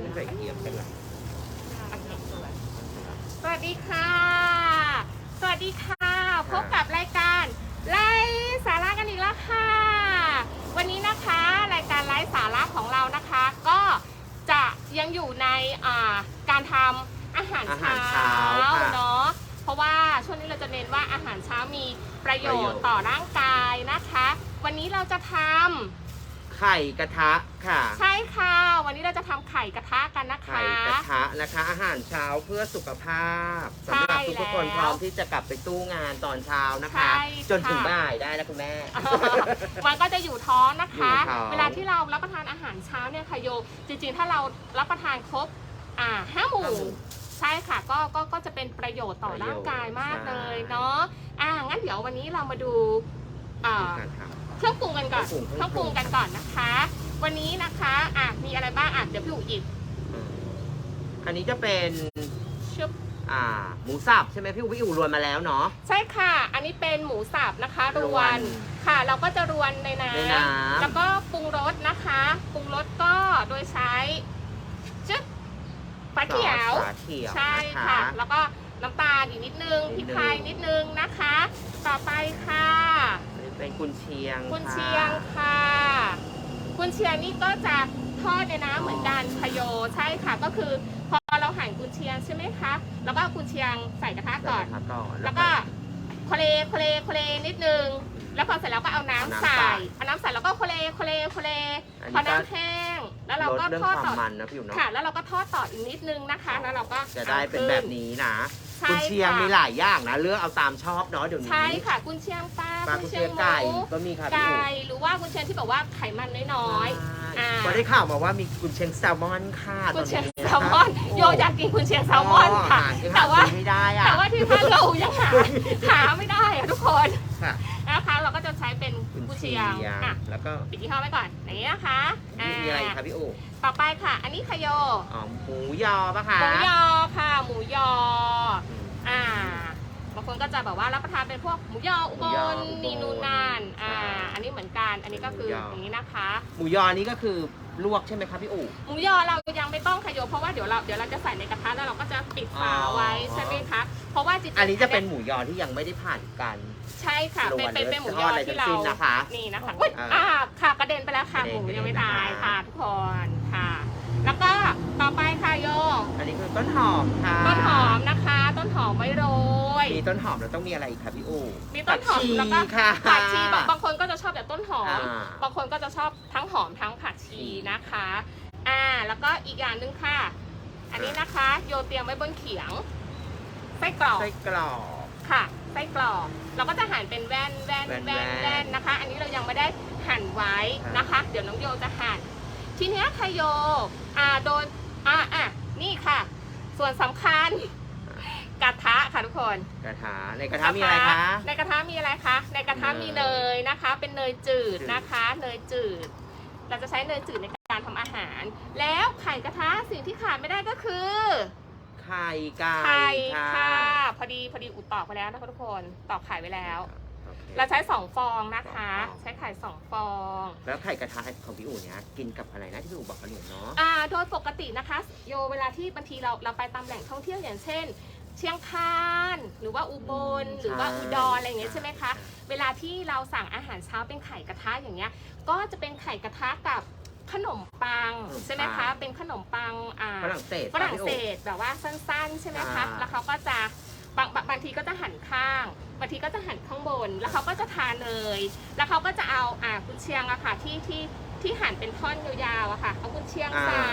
ไม่ใส่เกียร์เป็นไรสวัสดีค่ะ สวัสดีค่ะ พบกับรายการไล่สาระกันอีกแล้วค่ะ วันนี้นะคะรายการไล่สาระของเรานะคะ ก็จะยังอยู่ในอ่าการทำอาหารอาหาเช้ารเช้าค่ะเนาะ เพราะว่าช่วงนี้เราจะเน้นว่าอาหารเช้ามีประโยประโยชชน์น์ต่อร่างกายนะคะ วันนี้เราจะทำ ไข่กระทะค่ะ ใช่ค่ะ วันนี้เราจะทำไข่กระทะกันนะคะ ไข่กระทะนะคะ อาหารเช้าเพื่อสุขภาพสำหรับใช่ทุกๆคนแล้วพร้อมที่จะกลับไปตู้งานตอนเช้านะคะ ใช่จนถึงค่ะ บ่ายได้นะคุณแม่ มันก็จะอยู่ท้องนะคะ อยู่ท้อง เวลาที่เรารับประทานอาหารเช้าเนี่ยค่ะโยจริงๆ ถ้าเรารับประทานครบอ่าห้าหมู่ห้าหมู่ใช่ค่ะก็ก็ก็จะเป็นประโยชน์ต่อประโยชน์ร่างกายมากใช่เลยเนาะอ่างั้นเดี๋ยววันนี้เรามาดูอ่า การท เครื่องปรุงกันก่อนเครื่องปรุงเครื่องปรุงกันก่อนนะคะ วันนี้นะคะอะมีอะไรบ้างอะเดี๋ยวพี่อู๋หยิบำอันนี้จะเป็นชุบอ่าหมูสับใช่ไหมพี่อู๋พี่อู๋รวนมาแล้วเนาะใช่ค่ะ อันนี้เป็นหมูสับนะคะรรววนนค่ะ เราก็จะรวนในน้ในน้ำำแล้วก็ปรุงรสนะคะปรุงรสก็โดยใช้จึ๊บฟ้าเขียวซอสฝาเขียวใช่นค่ะ แล้วก็น้ำตาลอีกนิดนึงพนิริดกนึงไทยนิดนึงนะคะต่อไปค่ะ อันนี้เป็นกุนเชียงกุนค่ะเชียงค่ะกุนเชียงนี่ก็จะทอดในน้ำเหมือนกันพะโยใช่ค่ะ ก็คือพอเราหั่นกุนเชียงใช่ไหมคะ แล้วก็เอากุนเชียงใส่กระทะก่อนใส่กระทะก่อนแล้วก็โคเลโคเลโคเลนิดนึง แล้วพอเสร็จแล้วก็เอาน้ำเอาน้ำใส่ใส่เอาน้ำใส่แล้วก็โคเลโคเลโคเลอันพอนี้ก็น้ำแห้ง แล้วเราลดก็เรื่องทอดควาต่อมมันนะพี่อู๋เนาะค่ะ แล้วเราก็ทอดต่ออีกนิดนึงนะคะ แล้วเราก็จะได้เป็นอาแบขึ้บนี้นะ ใช่กุนเชียงค่ะมีหลายอย่างนะเลือกเอาตามชอบเนาะเดี๋ยวนี้ใช่ค่ะกุนเชียงปลาปลากุนเชียงไก่หมูก็มีค่ะพี่ไก่อู๋หรือว่ากุนเชียงที่แบบว่าไขมันน้อยอ่า ก็ได้ข่าวมาว่ามีกุนเชียงแซลมอนค่ะๆกุนเชียงตแซลมอนโยอยากกินกุนเชียงแซลมอนค่ะ แต่แต่ว่าว่าไม่ได้อะ แต่ว่าที่ท่านเรายังหาหาไม่ได้อะทุกคน ค่ะ ใช้เป็นกุนกุนเชีเชียยงงอะแล้วก็ปิดยี่ห้อไว้ก่อนอย่างนี้นะคะนี่มีอะไรอีกคะพี่อู๋ต่อไปค่ะ อันนี้คโยอ๋อหมูยอปะคะหมูยอค่ะหมูยออ่าบางคนก็จะแบบว่ารับประทานเป็นพวกหมูยออุบลนีนูนนานอ่า อันนี้เหมือนกัน อันนี้ก็คืออย่างนี้นะคะ หมูยอนี่ก็คือลวกใช่ไหมคะพี่อู๋หมูยอเรายังไม่ต้องขยโยเพราะว่าเดี๋ยวเราเดี๋ยวเราจะใส่ในกระทะแล้วเราก็จะปิดฝาไว้อ๋อใช่ไหมคะเพราะว่าจริงๆอันนี้จะเป็นหมูยอที่ยังไม่ได้ผ่านการ ใช่ค่ะ เป็นเป็นเป็นหมูยอทอดอะไรที่เราทั้งสิ้นนะคะนี่นะคะอุ๊ยอ่า อ่าค่ะกระเด็นไปแล้วค่ะ กระหเด็นมูยังไม่กระเด็นตายนะคะค่ะทุกคนค่ะ แล้วก็ต่อไปค่ะโยอันนี้คือต้นหอมค่ะต้นหอมนะคะ ต้นหอมไว้โรย มีต้นหอมแล้วต้องมีอะไรอีกคะพี่อู๋มีต้นหอมผัชีแล้วก็ค่ะผักชีบางบางคนก็จะชอบแบบต้นหอมอ่าบางคนก็จะชอบทั้งหอมทั้งผักชีนะคะ อ่า แล้วก็อีกอย่างหนึ่งค่ะ อันนี้นะคะ โยเตรียมไว้บนเขียงไส้กรอกไส้กรอกค่ะไส้กรอก เราก็จะหั่นเป็นแว่นแว่นแว่นแว่นแว่นแว่นนะคะ อันนี้เรายังไม่ได้หั่นไว้นะคะ เดี๋ยวน้องโยจะหั่น ทีเนี้ยค่ะโยอ่าโดยอ่าอะนี่ค่ะ ส่วนสำคัญกระทะค่ะทุกคน กระทะในกระทะมีอะไรคะ ในกระทะมีอะไรคะ ในกระทะเนยมีเนยนะคะ เป็นเนยจืดจืดนะคะ เนยจืด เราจะใช้เนยจืดในการทำอาหาร แล้วไข่กระทะสิ่งที่ขาดไม่ได้ก็คือ ไข่ไก่ไข่ค่ะค่ะพอดีพอดีอุดตอกไปแล้วนะคะทุกคนตอกไข่ไว้แล้ว โอเคเราใช้สองฟองนะคะ สองฟอง ใช้ไข่สองฟอง แล้วไข่กระทะของพี่อู๋เนี้ยกินกับอะไรนะที่พี่อู๋บอกอร่อยเนาะ อ่าโดยปกตินะคะ โยเวลาที่บางทีเราเราไปตามแหล่งท่องเที่ยวอย่างเช่น เชียงคานหรือว่าอุบลหรือว่าอุดรอะไรอย่างเงี้ยใช่ไหมคะ เวลาที่เราสั่งอาหารเช้าเป็นไข่กระทะอย่างเงี้ย ก็จะเป็นไข่กระทะกับ ขนมปังขนมปัง ใช่ไหมคะ เป็นขนมปังอ่าฝรั่งเศสฝรั่งเศพี่สแบบว่าสั้นๆ ใช่ไหมคะอ่าแล้วเขาก็จะบางบางบางทีก็จะหั่นข้าง บางทีก็จะหั่นข้างบน แล้วเขาก็จะทาเนย แล้วเขาก็จะเอาอ่ากุนเชียงอะค่ะที่ที่ที่หั่นเป็นท่อนยาวๆอะค่ะ เอากุนเชียงอ่าใส่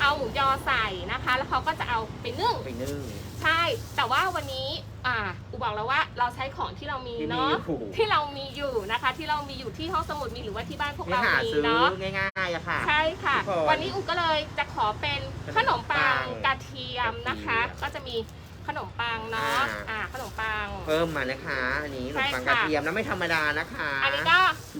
เอาหมูยอใส่นะคะ แล้วเขาก็จะเอาไปนึ่งอู๋ไปนึ่ง ใช่ แต่ว่าวันนี้อ่าอูบอกแล้วว่าเราใช้ของที่เรามีที่มีเนาะอยู่ ที่เรามีอยู่นะคะ ที่เรามีอยู่ที่ห้องสมุดมีหรือว่าที่บ้านพวกที่เราหามีซื้อเนาะ ง่ายๆอะค่ะ ใช่ค่ะ ทุกคนวันนี้อุก็เลยจะขอเป็นขนมปังขนมปังกระเทียมนะคะกระเทียมก็จะมี ขนมปังเนาะ อ่า อ่า ขนมปัง เพิ่มมานะคะ อันนี้ขนใช่มปังค่ะกระเทียมนะไม่ธรรมดานะคะอันนี้ก็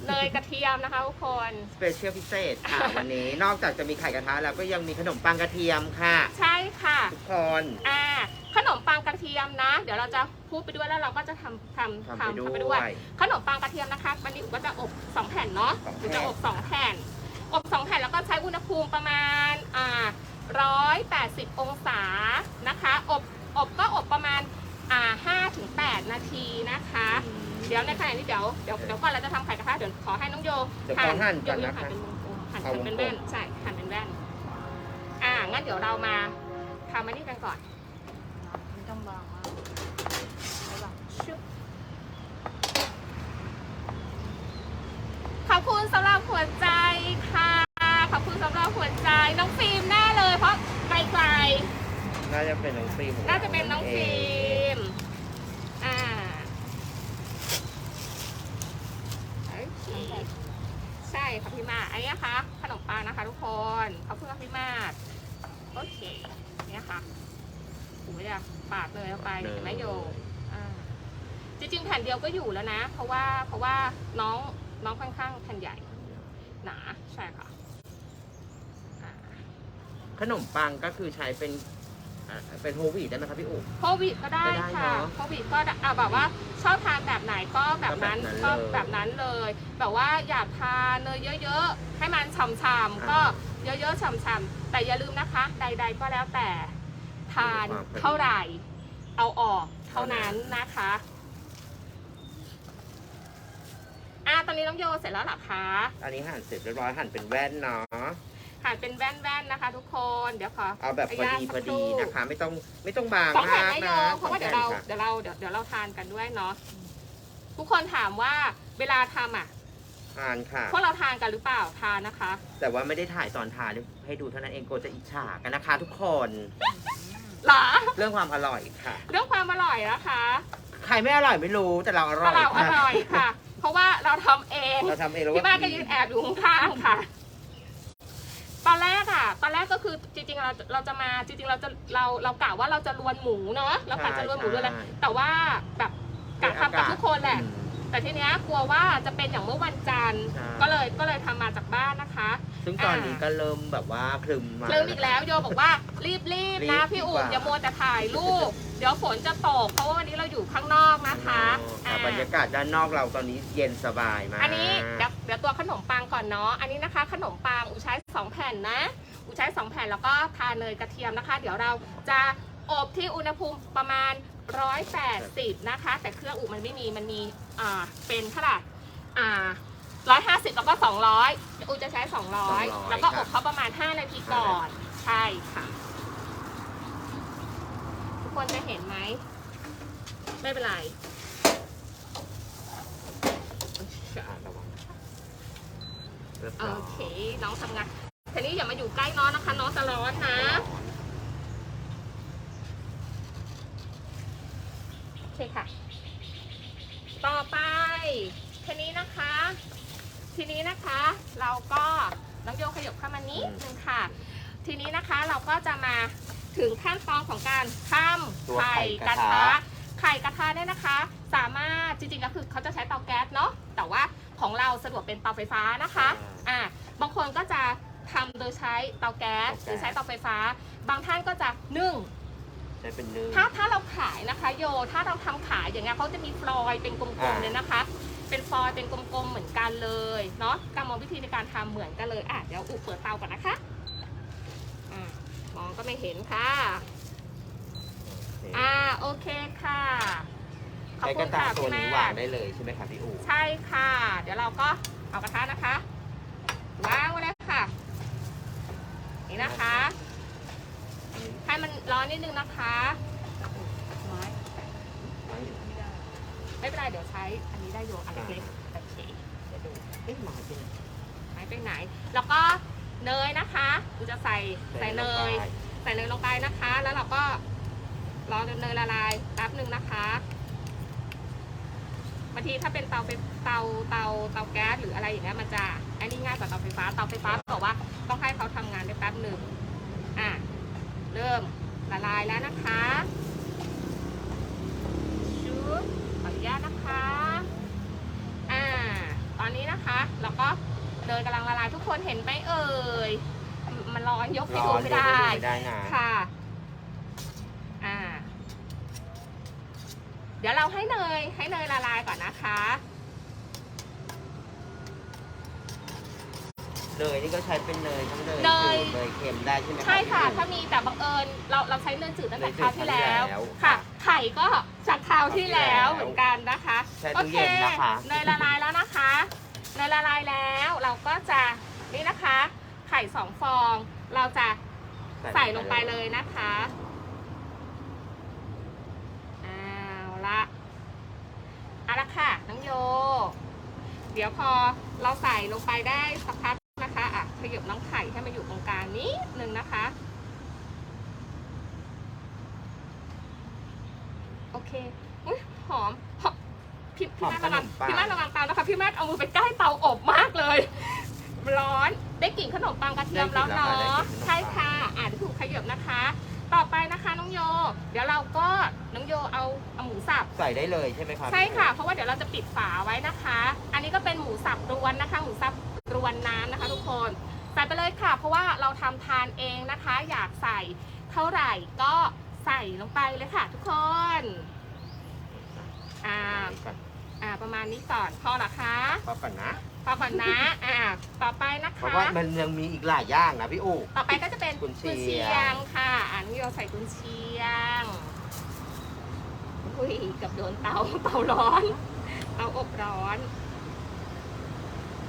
เนยกระเทียมนะคะทุกคน สเปเชียลพิเศษค่ะ วันนี้นอกจากจะมีไข่กระทะแล้วก็ยังมีขนมปังกระเทียมค่ะ ใช่ค่ะ ทุกคน อ่า ขนมปังกระเทียมนะ เดี๋ยวเราจะพูดไปด้วยแล้วเราก็จะทำทำทำทำไปทำไปด้ด้ววย ย ขนมปังกระเทียมนะคะวันนี้อุก็จะอบสองแผ่นเนาะสองแผ่น อุจะอบสองแผ่น อบสองแผ่นแล้วก็ใช้อุณหภูมิประมาณอ่า180 องศานะคะ อบ อบก็อบประมาณอ่า5ถึง8นาทีนะคะ เดี๋ยวในขณะนี้เดี๋ยวเดี๋ยวเดี๋ยวก่อนเราจะทำไข่กระทะเดี๋ยวขอให้น้องโยเดี๋ยวขอหั่นก่อนโยนะคะหั่นเป็นวงกลมหั่นเอาวงกลม เป็นแว่นใช่หั่นเป็นแว่นอ่างั้นเดี๋ยวเรามาทำอันนี้กันก่อน ไม่ต้องบางมากไม่บาง ชึบขอบคุณสำหรับหัวใจค่ะ ขอบคุณสำหรับหัวใจน้องฟิล์มแน่เลย เพราะไกลๆ น่า จะเป็นน้องฟิล์มของน่าจะเป็นน้องเฟิล์มอ่าโอเคใช่ค่ะพี่มาศอันนี้นะคะขนมปังนะคะ ทุกคนขอบคุณค่ะพี่มาศโอเคเนี่ยค่ะถูไม่ได้ปาดเลยเอาไปเห็นไหมโยอ่าจริงๆแผ่นเดียวก็อยู่แล้วนะ เพราะว่าเพราะว่าน้องน้องค่อนข้างแผ่นใหญ่หนาใช่ค่ะอ่าขนมปังก็คือใช้เป็น อ่าเป็นโฮลวีตได้ไหมครับพี่อุ๋โควิดก็ได้ก็ได้ค่ะเนอะโควิดก็ได้อะแบบว่าชอบทานแบบไหนก็แบบนั้นก็ก็แบแบบบนั้นั้นนเลเลยยแบบว่าอยากทานเนยเยอะๆ ให้มันฉ่ำอ่าๆก็เยอะๆฉ่ำๆแต่อย่าลืมนะคะ ใด ๆ ก็แล้วแต่ ทานมีความพอดีเท่าไหร่ เอาออกเท่านั้นนะคะอะตอนนี้น้องโยเสร็จแล้วเหรอคะ อันนี้หั่นเสร็จเรียบร้อยหั่นเป็นแว่นเนาะ หั่นเป็นแว่นๆนะคะ ทุกคน เดี๋ยวขอเอาแบบพอดีย่างพสัอกคดีรู่นะคะ ไม่ต้องไม่ต้องบางสองแผ่นมากไม่โยนะเพราะว่าสองเดี๋ยวแผ่นเราค่ะเดี๋ยวเราเดี๋ยวเดี๋ยวเราทานกันด้วยเนาะทุกคนถามว่าเวลาทำอะทานค่ะ พวกเราทานกันหรือเปล่าทานนะคะ แต่ว่าไม่ได้ถ่ายตอนทานให้ดูเท่านั้นเองโกจะอิจฉากันนะคะ ทุกคนหรอ เรื่องความอร่อยค่ะ เรื่องความอร่อยนะคะใครไม่อร่อยไม่รู้แต่เราอร่แต่อยเราอค่ะร่อยค่ะ เพราะว่าเราทำเองเราทำเองแล้วพี่บ้านก็ดียืนแอบอยู่ข้างๆค่ะ ตอนแรกอะ ตอนแรกก็คือจริงๆเราเราจะมาจริงๆเราจะเราเรากะว่าเราจะรวนหมูเนาะเรากะจะรวนหมูด้วยแหละแต่ว่าแบบกะทำกับทุกคนแหละ อืม แต่ทีเนี้ยกลัวว่าจะเป็นอย่างเมื่อวันจันทร์ใช่ ก็เลยก็เลยทำมาจากบ้านนะคะ ซึ่งตอนนี้ก็เริ่มแบบว่าคลึมมา เริ่มอีกแล้วโยบอกว่ารีบรีบๆนะรีบพี่ดีอุ่กนว่าอย่ามัวแต่ถ่ายรูป เดี๋ยวฝนจะตกเพราะว่าวันนี้เราอยู่ข้างนอกนะคะอ่าอ่าบรรยากาศด้านนอกเราตอนนี้เย็นสบายมากอันนี้เดี๋ยวเดี๋ยวตัวขนมปังก่อนเนาะ อันนี้นะคะ ขนมปังอุใช้สองแผ่นนะ อุใช้สองแผ่นแล้วก็ทาเนยกระเทียมนะคะ เดี๋ยวเราจะอบที่อุณหภูมิประมาณ180นะคะ แต่เครื่องอุมันไม่มีมันมีอ่าเป็นเท่าไหร่อ่า 150แล้วก็200อูจะใช้200แล้วก็อบเขาประมาณ5นาทีก่อน ใช่ค่ะ ทุกคนจะเห็นไหม ไม่เป็นไรอ่าระวังเรียบโอร้อยเคน้องทำงานทีนี้อย่ามาอยู่ใกล้น้องนะคะ น้องจะร้อนนะ โอเคค่ะ ต่อไปทีนี้นะคะ ทีนี้นะคะเราก็น้องโยขยบเข้ามานิดนึงค่ะ ทีนี้นะคะเราก็จะมาถึงขั้นตอนของการทตัวำไข่ไข่กกระระทะ ทะไข่กระทะเนี่ยนะคะ สามารถจริงๆก็คือเขาจะใช้เตาแก๊สเนาะแต่ว่าของเราสะดวกเป็นเตาไฟฟ้านะคะอ่าบางคนก็จะทำโดยใช้เตาแก๊สหรือใช้เตาไฟฟ้า บางท่านก็จะนึ่ง ใช้เป็นเนื้อ ถ้าถ้าเราขายนะคะโยถ้าเราทำขายอย่างเงี้ยเขาจะมีฟลอยด์เป็นกลมอ่า ๆเลยนะคะ เป็นฟลอยด์เป็นกลมๆเหมือนกันเลยเนาะกรรมวิธีในการทำเหมือนกันเลยอะเดี๋ยวอุเปิดเตาก่อนนะคะอ่ามองก็ไม่เห็นค่ะอ่าโอเคค่ะขอบใช้คุกณระทะค่ะตัวพี่นี้มาวางกได้เลยใช่ไหมครับพี่อูใช่ค่ะ เดี๋ยวเราก็เอากระทะนะคะวางไว้เลยค่ะ นี่นะคะอันนี้ให้มันร้อนนิดนึงนะคะร้อย ไม่เป็นไรเดี๋ยวใช้อันนี้ได้โยอันเล็กๆโอเคเดี๋ยวดูเอ๊ะหมายเป็นหายไปไหน แล้วก็เนยนะคะเราจะใส่ใส่เนย ใส่เนยลงไปนะคะ แล้วเราก็รอจนเนยละลายแป๊บหนึ่งนะคะบางทีถ้าเป็นเตาไฟเตาเตาเตาแก๊สหรืออะไรอย่างเงี้ยมันจะอันนี้ง่ายกว่าเตาไฟฟ้าเตาไฟฟ้าบอกว่าต้องให้เขาทำงานได้แป๊บหนึ่งอะเริ่มละลายแล้วนะคะชุบขออนุ ญาตนะคะ อ่า ตอนนี้นะคะเราก็เนยกำลังละลายทุกคนเห็นไหมเอ่ย มันร้อนยกให้ร้ดูอนไม่เดี๋ยวได้ดูไม่ได้นะค่ะ อ่า เดี๋ยวเราให้เนยให้เนยละลายก่อนนะคะเนยนี่ก็ใช้เป็นเนยทั้งเนยเนยจืดเนยเค็มได้ใช่ไหมใช่ค่ะพี่ถ้ามีแต่บังเอิญเราเราใช้เนยจืดตั้งแต่เนยจืดคราวที่แล้วคราวที่แล้วค่ะ ไข่ก็จากคราวที่แล้วคราวที่แล้วเหมือนกันนะคะแช่โอตู้เคเย็นนะคะเนยละลายแล้วนะคะเนยละลายแล้วเราก็จะนี่นะคะ ไข่สองฟอง เราจะใส่ลงไปเลยนะคะเอาละเอาละค่ะน้องโย เดี๋ยวพอเราใส่ลงไปได้สักพักนะคะอะขยับน้องไข่ให้มาอยู่ตรงกลางนิดนึงนะคะ โอเคอุ้ยหอมหอมพี่พี่แม่ระวัง พี่แม่ระวังเตานะคะพี่แม่เอามือไปใกล้เตาอบมากเลย ร้อนได้กลิ่นขนมปังกระเทียมแล้วเนาะใช่ค่ะอ่านถูกขยับนะคะ ต่อไปนะคะน้องโย เดี๋ยวเราก็น้องโยเอาเอาหมูสับ ใส่ได้เลยใช่ไหมครับใช่ค่ะ เพราะว่าเดี๋ยวเราจะปิดฝาไว้นะคะ อันนี้ก็เป็นหมูสับรวนนะคะ หมูสับรวนน้ำนะคะทุกคน ใส่ไปเลยค่ะ เพราะว่าเราทำทานเองนะคะ อยากใส่เท่าไหร่ก็ ใส่ลงไปเลยค่ะทุกคนอ่าก่อนอ่าประมาณนี้ก่อนพอเหรอคะพอก่อนนะพอก่อนนะอ่าต่อไปนะเพราะคะ ว่ามันยังมีอีกหลายอย่างนะพี่อู๋ ต่อไปก็จะเป็นกุนเชียงเชียงค่ะ อันนี้เราใส่กุนเชียง อุ้ยเกับโดนเตา เตาร้อน เตาอบร้อน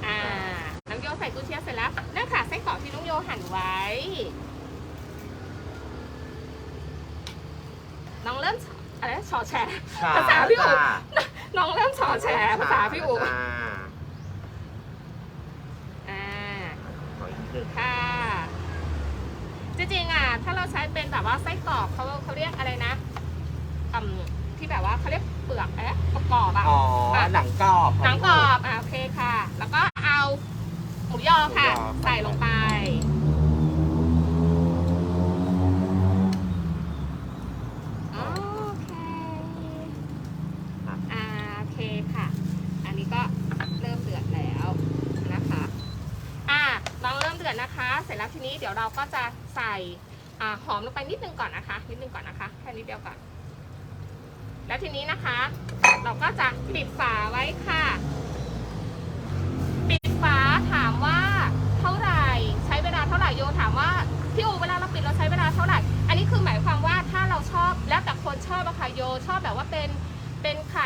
อ่า น้องโยใส่กุนเชียงเสร็จแล้วนั่นค่ะไส้กรอกที่น้องโยหั่นไว้ น้องเริ่มอะไรนะชอแชร์ภาษาพี่อู๋น้องเริ่มชอแชร์ภาษาพี่อู๋จ้าอ่าขออีกนิดนึงค่ะจริงๆอะถ้าเราใช้เป็นแบบว่าไส้กรอกเขาเขาเรียกอะไรนะอืมที่แบบว่าเขาเรียกเปลือกเอ๊ะประกอบอะอ๋อหนังกรอบหนังกรอบอะโอเคค่ะ แล้วก็เอาหมูยอค่ะหมูยอใส่ลงไป โอเค อ่าโอเคค่ะ อันนี้ก็เริ่มเดือดแล้วนะคะ อ่าลองเริ่มเดือดนะคะ เสร็จแล้วทีนี้เดี๋ยวเราก็จะใส่หอมลงไปนิดนึงก่อนนะคะ นิดนึงก่อนนะคะ แค่นิดเดียวก่อน แล้วทีนี้นะคะ เราก็จะปิดฝาไว้ค่ะ ปิดฝาถามว่าเท่าไหร่ ใช้เวลาเท่าไหร่โยถามว่าพี่อูเวลาเราปิดเราใช้เวลาเท่าไหร่ อันนี้คือหมายความว่าถ้าเราชอบแล้วแต่คนชอบอะค่ะโย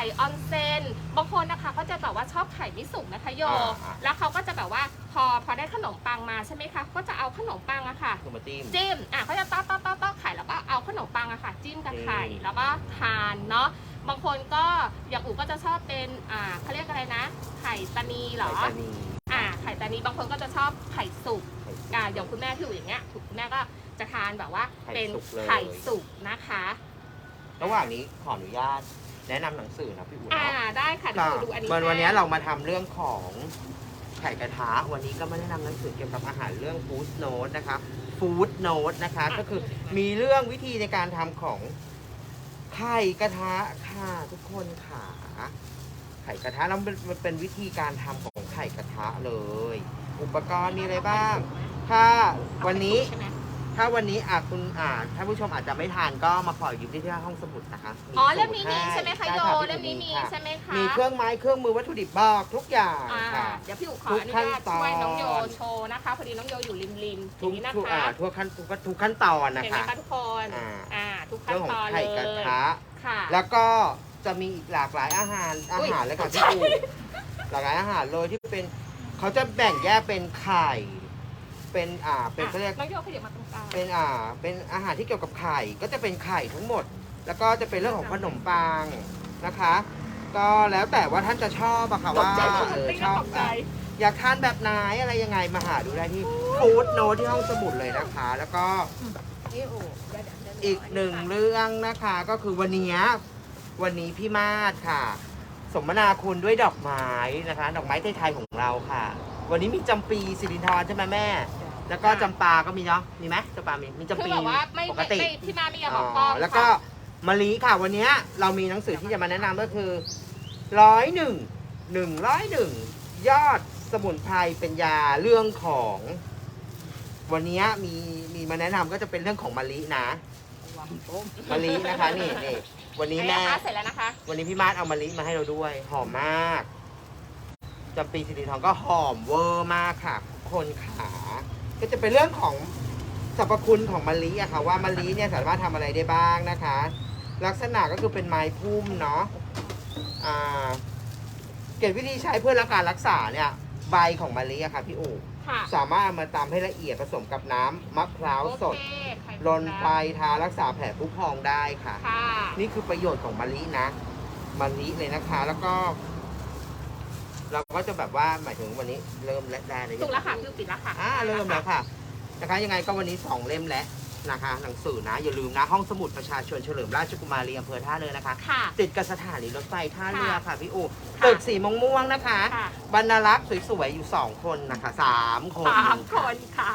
ข่ออนเซนบางคนนะคะเขาจะแบบว่าชอบไข่ไม่สุกนะคะโยแล้วเขาก็จะแบบว่าพอพอได้ขนมปังมาใช่ไหมคะก็จะเอาขนมปังอะค่ะ คือมาจิ้ม จิ้ม อะเขาจะต้อต้อต้อต้อไข่แล้วก็เอาขนมปังอะค่ะ จิ้มกับไข่ อืม แล้วก็ทานเนาะ บางคนก็อย่างอู๋ก็จะชอบเป็น อ่าเขาเรียกอะไรนะ ไข่ตานีเหรอ ไข่ตานีอ่า ไข่ตานีบางคนก็จะชอบไข่สุก ไข่อ่าอย่างคุณแม่พี่อู๋อย่างเงี้ยถูกคุณแม่ก็จะทานแบบว่าไข่เป็นสุกเลย ไข่สุกนะคะ ระหว่างนี้ขออนุญาต แนะนำหนังสือนะพี่อู๋อ่าเนาะได้ค่ะเดี๋ยวดูอันนี้วันวันนี้ให้ เรามาทำเรื่องของไข่กระทะวันนี้ก็มาแนะนำหนังสือเกี่ยวกับอาหารเรื่องฟู้ดโน e นะคะฟู้ดโน e นะคะก็คือมีเรื่องวิธีในการทำของไข่กระทะค่ะทุกคนค่ะไข่กระทะแล้วมันมันเป็นวิธีการทำของไข่กระทะเลย อุปกรณ์มีอะไรบ้างถ้าวันนี้ ใช่ไหม ถ้าวันนี้อะคุณอ่าท่านผู้ชมอาจจะไม่ทานก็มาขอยืมที่ที่ห้องสมุดนะคะอ๋อสูตรเล่มนี้มีใช่ไหมคะโยด้เล่มนี้มีค่ะใช่ไหมคะมีเครื่องไม้เครื่องมือวัตถุดิบบอกทุกอย่างอ่าค่ะเดี๋ยวพี่อู๋ขอทุกอนุขั้นญาตตอนช่วยน้องโยโชว์นะคะพอดีน้องโยอยู่ริมริมๆอทุกย่างนี้นะทุกคะอ่าทุกขั้นทุกทุกขั้นตอนนะเห็นไหมคะคะทุกคนอ่าอ่าทุกขั้เรื่นองขอตงอนเลไข่กระยทะค่ะ แล้วก็จะมีอีกหลากหลายอาหารอาอุ๊ยหารเลยค่ะพี่ปูหลากหลายอาหารเลยที่เป็นเขาจะแบ่งแยกเป็นไข่ เป็นอ่าเป็นเขาเรียก น้องโยขยับมาตรงกลางเป็นอ่าเป็นอาหารที่เกี่ยวกับไข่ก็จะเป็นไข่ทั้งหมด แล้วก็จะเป็นเรื่องของขนมปังนะคะ ก็แล้วแต่ว่าท่านจะชอบอะค่ะตกว่าใจเออติ๊งชอบตกใจอยากทานแบบไหนอะไรยังไงมาหาดูได้ที่ฟู้ดโนที่ห้องสมุดเลยนะคะ แล้วก็นี่โอ้เดี๋ยวเดี๋ยวเดี๋ยวอีกหนึ่งเรื่องนะคะก็คือวันนี้วันนี้พี่มาศค่ะ สมนาคุณด้วยดอกไม้นะคะ ดอกไม้ไทยๆของเราค่ะ วันนี้มีจำปีสิรินทรใช่ไหมแม่ แล้วก็จำปาก็มีเนาะ มีไหมจำปามี มีจำคือปีแบบว่าไม่ปกไม่ติไม่ที่มาไม่อยากบอ๋อกกล้อองแล้วก็มะลิค่ะวันนี้เรามีหนังสือที่จะมาแนะนำก็คือร้อยหนึ่งหนึ่งร้อยหนึ่งยอดสมุนไพรเป็นยาเรื่องของ วันนี้มีมีมาแนะนำก็จะเป็นเรื่องของมะลินะมะลินะคะนี่นี่วันนี้นี่แม่ นะคะเสร็จแล้วนะคะ วันนี้พี่มาร์ทเอามะลิมาให้เราด้วย หอมมากจำปีสิริทองก็หอมเวอร์มากค่ะคนขา ก็จะเป็นเรื่องของสรรพคุณของมะลิอะค่ะว่ามะลิเนี่ยสามารถทำอะไรได้บ้างนะคะ ลักษณะก็คือเป็นไม้พุ่มเนาะอ่าเกณฑ์วิธีใช้เพื่อรักการรักษาเนี่ยใบของมะลิอะค่ะพี่อู๋ค่ะสามารถเอามาตำให้ละเอียดผสมกับน้ำมะพร้าวสด โอเคไข่ลนไปทารักษาแผลผู้พองได้ค่ะ ค่ะ นี่คือประโยชน์ของมะลินะมะลิเลยนะคะ แล้วก็ เราก็จะแบบว่าหมายถึงวันนี้เริ่มและได้เลยถูกแล้วค่ะคือปิดแล้วค่ะอ่าเริ่มแล้วค่ะนะคะยังไงก็วันนี้สองเล่มแล้วนะคะหนังสือนะอย่าลืมนะห้องสมุดประชาชนเฉลิมราชกุมารีอำเภอท่าเรือนะคะค่ะติดกับสถานีรถไฟท่าเรือค่ะค่ะพี่อูค่ะตึกสีม่วงม่วงๆนะคะค่ะบรรณลักษณ์สวยๆอยู่สองคนนะคะสามคนสามคนค่ะ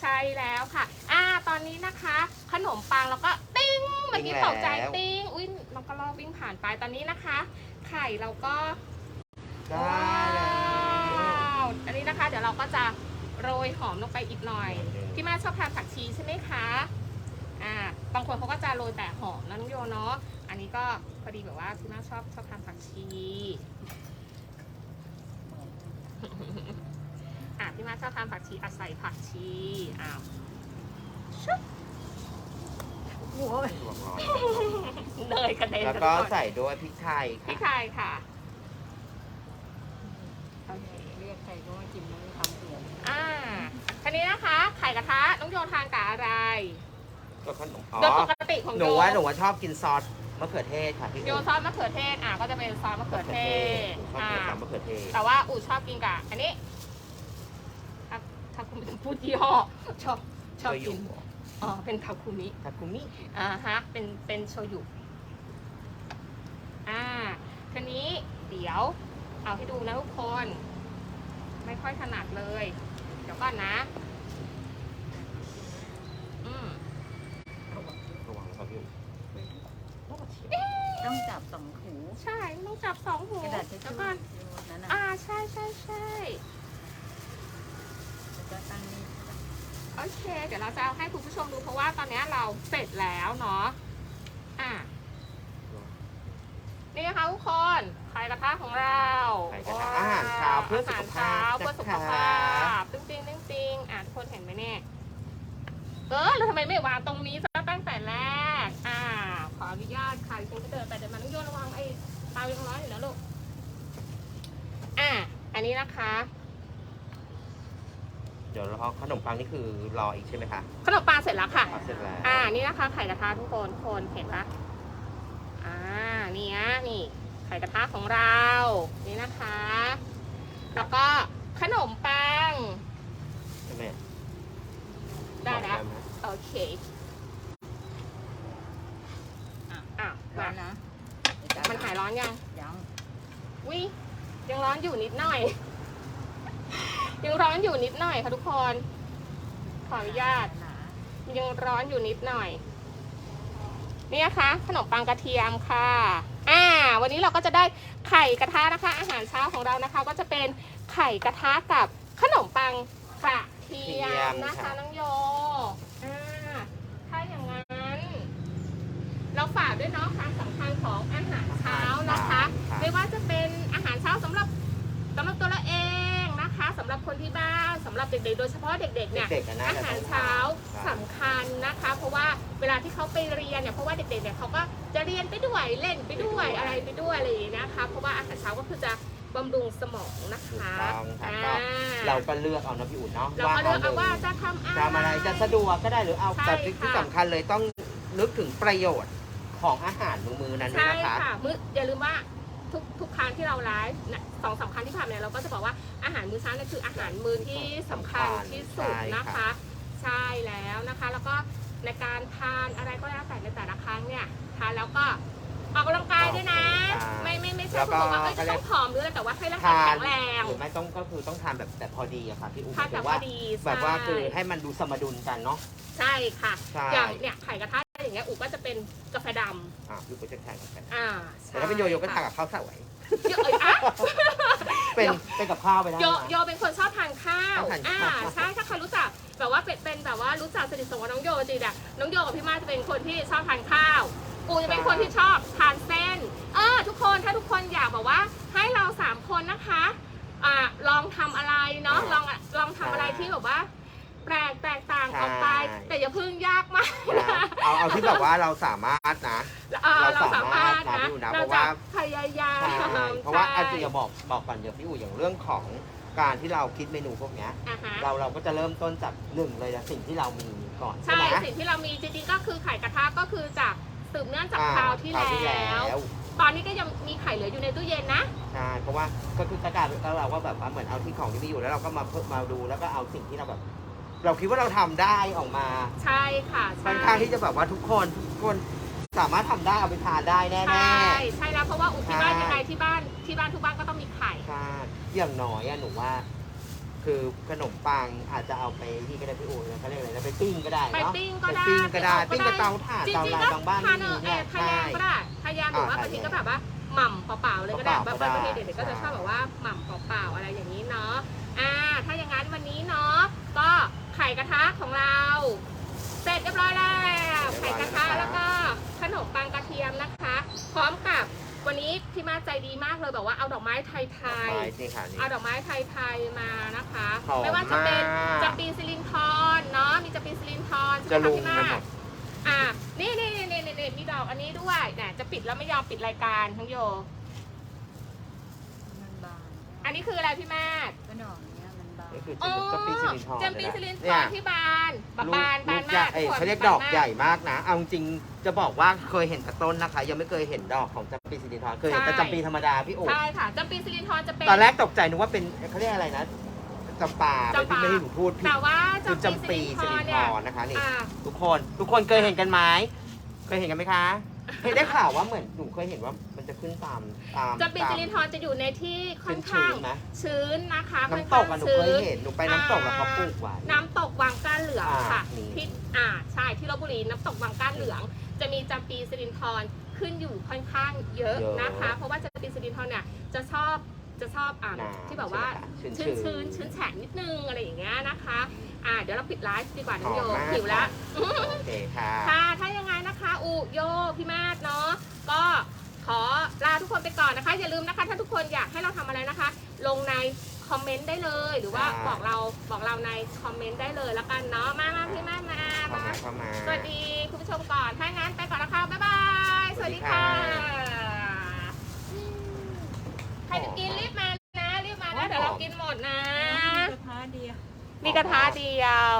ใช่แล้วค่ะ อ่าตอนนี้นะคะ ขนมปังแล้วก็ติ้งเมื่อกี้ตกใจติ้งอุ้ยน้องก็รอบวิ่งผ่านไปตอนนี้นะคะ ไข่เราก็ได้แล้ วว้าวอันนี้นะคะ เดี๋ยวเราก็จะโรยหอมลงไปอีกหน่อย พี่แม่ชอบทานผักชีใช่ไหมคะอ่าบางคนเขาก็จะโรยแต่หอมน้องโยเนาะอันนี้ก็พอดีแบบว่าพี่แม่ชอบชอบทานผักชีอะพี่แม่ชอบทานผักชีอะใส่ผักชีอ้าวชุบโอ้ยเนยกระเด็นแล้วกันก็ก่อนใส่ด้วยพริกไทยพี่ค่ะไข่ค่ะโอ เคเรียกใครก็มากินไม่ทำเผื่ออ่าทีนี้นะคะ ไข่กระทะน้องโยทานกับอะไรก็ขนมอ๋อโดยปกติของหโยนูว่าหนูว่าชอบกินซอสมะเขือเทศค่ะพี่โยซอสมะเขือเทศอะก็จะเป็นซอสมะเขือเทศชอบอ่ากินซอสมะเขือเทศแต่ว่าอูชอบกินกับอันนี้ถ้าถ้าคุณเป็นพูดยี่ห้อชอบชอบกินอ๋อเป็นทาคุมิ ทาคุมิ อ่าฮะ เป็น เป็นโชยุ อ่าทีนี้เดี๋ยว เอาให้ดูนะทุกคน ไม่ค่อยถนัดเลย เดี๋ยวก่อนนะ อืมระวังครับพี่ต้องจับสองหูใช่ต้องจับสองหูกระดาษทิชแล้ชู่วก่อนนั้นน่ะอ่าใช่ใช่ใช่แล้วก็ตั้งนี่โอเค เดี๋ยวเราจะเอาให้คุณผู้ชมดูเพราะว่าตอนนี้เราเสร็จแล้วเนาะอะ นี่นะคะทุกคนไข่กระทะของเราไข่กระทะอาหารเช้าเพื่อสุขภาพอาหารเช้าเพื่อสุขภาพตึ้งติงตึ้งติงอะทุกคนเห็นไหมเนี่ยเออแล้วทำไมไม่วางตรงนี้ซะตั้งแต่แรก อ่า ขออนุญาตค่ะฉันก็เดินไปเดินมาต้องโยนระวังไอ้เตายังร้อนอยู่นะลูก อะอันนี้นะคะ เดี๋ยวรอขนมปังนี่คือรออีกใช่ไหมคะ ขนมปังเสร็จแล้วค่ะเอาเสร็จแล้ว อ่า นี่นะคะไข่กระทะทุกคนทุกคนเห็นปะ อ่า นี่นะนี่ ไข่กระทะของเรา นี่นะคะ แล้วก็ขนมปัง ใช่ไหมได้แล้วไหมโอเค อะอะร้อมานนะมันหายร้อนยัง ยังวิยังร้อนอยู่นิดหน่อย ยังร้อนอยู่นิดหน่อยค่ะทุกคน ขออนุญาต หนายังร้อนอยู่นิดหน่อย นี่นะคะขนมปังกระเทียมค่ะ อ่า วันนี้เราก็จะได้ไข่กระทะนะคะ อาหารเช้าของเรานะคะ ก็จะเป็นไข่กระทะกับขนมปังกระเทียมนะคะน้องโยอ่าถ้าอย่างนั้น เราฝากด้วยเนาะความสำคัญของอาหารเช้านะคะ ไม่ว่าจะเป็นอาหารเช้าสำหรับสำหรับตัวเราเองนะ คะสำหรับคนที่บ้านสำหรับเด็กๆ โดยเฉพาะเด็กๆเนี่ยเด็กๆอะนะอาหารเช้าครับ สำคัญนะคะ เพราะว่าเวลาที่เขาไปเรียนเนี่ยเพราะว่าเด็กๆเนี่ยเขาก็จะเรียนไปด้วยเล่นไปด้วยอะไรไปด้วยอะไรอย่างนี้นะคะ เพราะว่าอาหารเช้าก็คือจะบำรุงสมองนะคะถูกต้องค่ะอ่ก็าเราก็เลือกเอานะพี่อุ่นเนาะเราก็เลือกเอาว่าจะทำอะไร จะทำอะไรจะสะดวกก็ได้หรือเอาใช่แต่ที่ค่ะสำคัญเลยต้องนึกถึงประโยชน์ของอาหารมือๆนั้นด้วยใช่นะคะ ค่ะมื้ออย่าลืมว่า ทุกทุกครั้งที่เราไลฟ์นะสองสามครั้งที่ผ่านมาเราก็จะบอกว่าอาหารมื้อเช้าเนี่ยคืออาหารมื้อที่สำคัญที่สุดนะคะ ใช่แล้วนะคะ แล้วก็ในการทานอะไรก็แล้วแต่ในแต่ละครั้งเนี่ยทานแล้วก็ออกกำลังกายด้วยนะไม่ไม่ไม่ใช่คุณบอกว่าเอ้ยจะต้องผอมหรืออะไรแต่ว่าให้ร่างกายทานแข็งแรงหรือไม่ต้องก็คือต้องทานแบบแต่พอดีอะค่ะพี่อุ่นทานแต่แบบพอว่าดีแบบว่าใช่คือให้มันดูสมดุลกันเนาะ ใช่ค่ะ ใช่ อย่างเนี่ยไข่กระทะ อย่างเงี้ยอุก็จะเป็นกาแฟดอะพี่ก็จะแข่งกันำอ่าแต่ถ้าเป็นโยโย่ก็ทานกับข้าวสวยโยเอ้ยอะ เป็นเป็นกับข้าวไปได้โยนะ โยเป็นคนชอบทานข้าวชอบทานอ่าข้าว ใช่ถ้าใครรู้จักแบบว่าเป็นเป็นแบบว่ารู้จักสนิทสนมกับน้องโยจริงๆอะน้องโยกับพี่มาจะเป็นคนที่ชอบทานข้าวกูจะเป็นคนที่ชอบทานเส้น เออทุกคนถ้าทุกคนอยากแบบว่า ให้เราสามคนนะคะอ่าลองทำอะไรเนาะอ่าลองลองทำอะไรใช่ที่แบบว่า แปลกแตกต่างออกไป ใช่ แต่อย่าเพิ่งยากมากนะนะเอาเอาที่แบบว่าเราสามารถนะ เออเราเราสามารถสามารถนะทำอยู่นะเราเพราะจะว่า พยายามใช่เพราะว่าอาจจะใช่อย่าบอกบอกก่อนเดี๋ยวพี่อู๋อย่างเรื่องของการที่เราคิดเมนูพวกเนี้ย อ่าฮะ เราเราก็จะเริ่มต้นจากหนึ่งเลยนะสิ่งที่เรามีก่อนใช่ใช่ไหมสิ่งที่เรามีจริงๆก็คือไข่กระทะก็คือจากสืบเนื่องจากอ่คราวที่คราวที่แล้แล้ว วตอนนี้ก็ยังมีไข่เหลืออยู่ในตู้เย็นนะใช่เพราะว่าก็คือกระดาษแล้วเราก็แบบว่าเหมือนเอาที่ของที่มีอยู่แล้วเราก็มาเพิ่มมาดูแล้วก็เอาสิ่งที่เราแบบ เราคิดว่าเราทำได้ออกมาใช่ค่ะใช่ค่อนข้างที่จะแบบว่าทุกคนทุกคนสามารถทำได้เอาไปทานได้แน่ใช่ๆใช่แล้วเพราะว่าอุคิดว่าใช่ ยังไงที่บ้านที่บ้านทุกบ้านก็ต้องมีไข่ ใช่อย่างน้อยอะหนูว่า คือขนมปังอาจจะเอาไปที่ก็ได้พี่อู๋เขาเรียกอะไรนะไปปิ้งก็ได้ไปเนาะปิ้งก็ได้ไปปิ้งก็ได้ไปอบปิ้งกับเตาถ่านจเตาริงลาๆยก็บางบ้านทานไม่เอมีอเอเนี่ยอทานแยใช่มก็ได้ทานแยมหรือว่าอ่าบางทีทานแยมก็แบบว่าหม่ำเปล่าๆเลยก็ได้เปบาล่างๆบางประเทศก็ได้เด็กๆก็จะใช่ชอบแบบว่าหม่ำเปล่าๆอะไรอย่างนี้เนาะอ่าถ้าอย่างนั้นวันนี้เนาะก็ ไข่กระทะของเรา เสร็จเรียบร้อยแล้ว ไข่กระทะแล้วก็ขนมปังกระเทียมนะคะ พร้อมกับวันนี้พี่มาใจดีมากเลยแบบว่าเอาดอกไม้ไทยดอกๆไม้นี่ค่ะนี่ เอาดอกไม้ไทยๆมานะคะ หอมไม่ว่าจะเป็นมากจัปีซิลินทอนเนาะมีจัปีซิลินทอนจะใช่ลุไหมงคะพี่ไปหมมาดอ่านี่นี่นี่นี่นี่มีดอกอันนี้ด้วยเนี่ยจะปิดแล้วไม่ยอมปิดรายการทั้งโย มันบานอันนี้คืออะไรพี่มาศ ก็ดอกเนี้ยมันบานนี่คืออ๋อจะปีซิลินทองจัปีซิลินทเนี่อยนที่บานบานลูกบานบาลูนกใหญ่มากเอ้ยทุกคนเขาเรียกบนดอกมากใหญ่มากนะ เอาจริงๆจะบอกว่าเคยเห็นแต่ต้นนะคะ ยังไม่เคยเห็นดอกของจำปีซิลินทองเคยเห็นแต่ใช่จำปีธรรมดาพี่โอ๋ใช่ค่ะจัปีซิลินทอนจะเป็นตอนแรกตกใจนึกว่าเป็นเขาเรียกอะไรนะจำปาจำปาไม่ได้หนูพูดผิดแต่ว่าคือจัปีจำซิปีลินทซิอลินนทเนี่ยอนนะคะนี่อ่าทุกคนทุกคนเคยเห็นกันไหมเคยเห็นกันไหมคะ เคยได้ข่าวว่าเหมือนหนูเคยเห็นว่ามันจะขึ้นตามตามจัปีตามซิลินทอนจะอยู่ในที่ค่อนชื้ข้างนๆไหม ชื้นนะคะค่อนน้ำตข้ากงอะหนูชื้เคยน เห็นหนูไปน้ำตกแล้วเขาปลูกไว้ น้ำตกวังก้านเหลืองอ่าค่ะนี่ ที่อ่าใช่ที่ลบบุรีน้ำตกวังก้านเหลือง จะมีจำปีสิรินทรขึ้นอยู่ค่อนข้างเยอะเยอะนะคะ เพราะว่าจำปีสิรินทรเนี่ยจะชอบ จะชอบอ่าน้ำที่แบบว่าใช่ไหมคะชื้นชื้ชื้นนๆชื้นแฉะนิดนึงอะไรอย่างเงี้ยนะคะอ่าเดี๋ยวเราปิดไลฟ์ดีกว่าน้หองอมโยมากหิวแล้วโอเคค่ะค่ะถ้ายังไงนะคะอุโยพี่มาศเนาะก็ขอลาทุกคนไปก่อนนะคะ อย่าลืมนะคะ ถ้าทุกคนอยากให้เราทำอะไรนะคะ ลงในคอมเมนต์ได้เลย หรือว่าใช่บอกเราบอกเราในคอมเมนต์ได้เลยแล้วกันเนาะมามาพี่มาศมาเข้ามามาเข้ามาสวัสดีคุณผู้ชมก่อนถ้างั้นไปก่อนนะคะบ๊ายบาย สวัสดีค่ะสวัสดีค่ะใค รจะกินรีบมานะรีบมานะเดี๋ยวเรากินหมดนะกระทะเดียวมีกระทะเดียว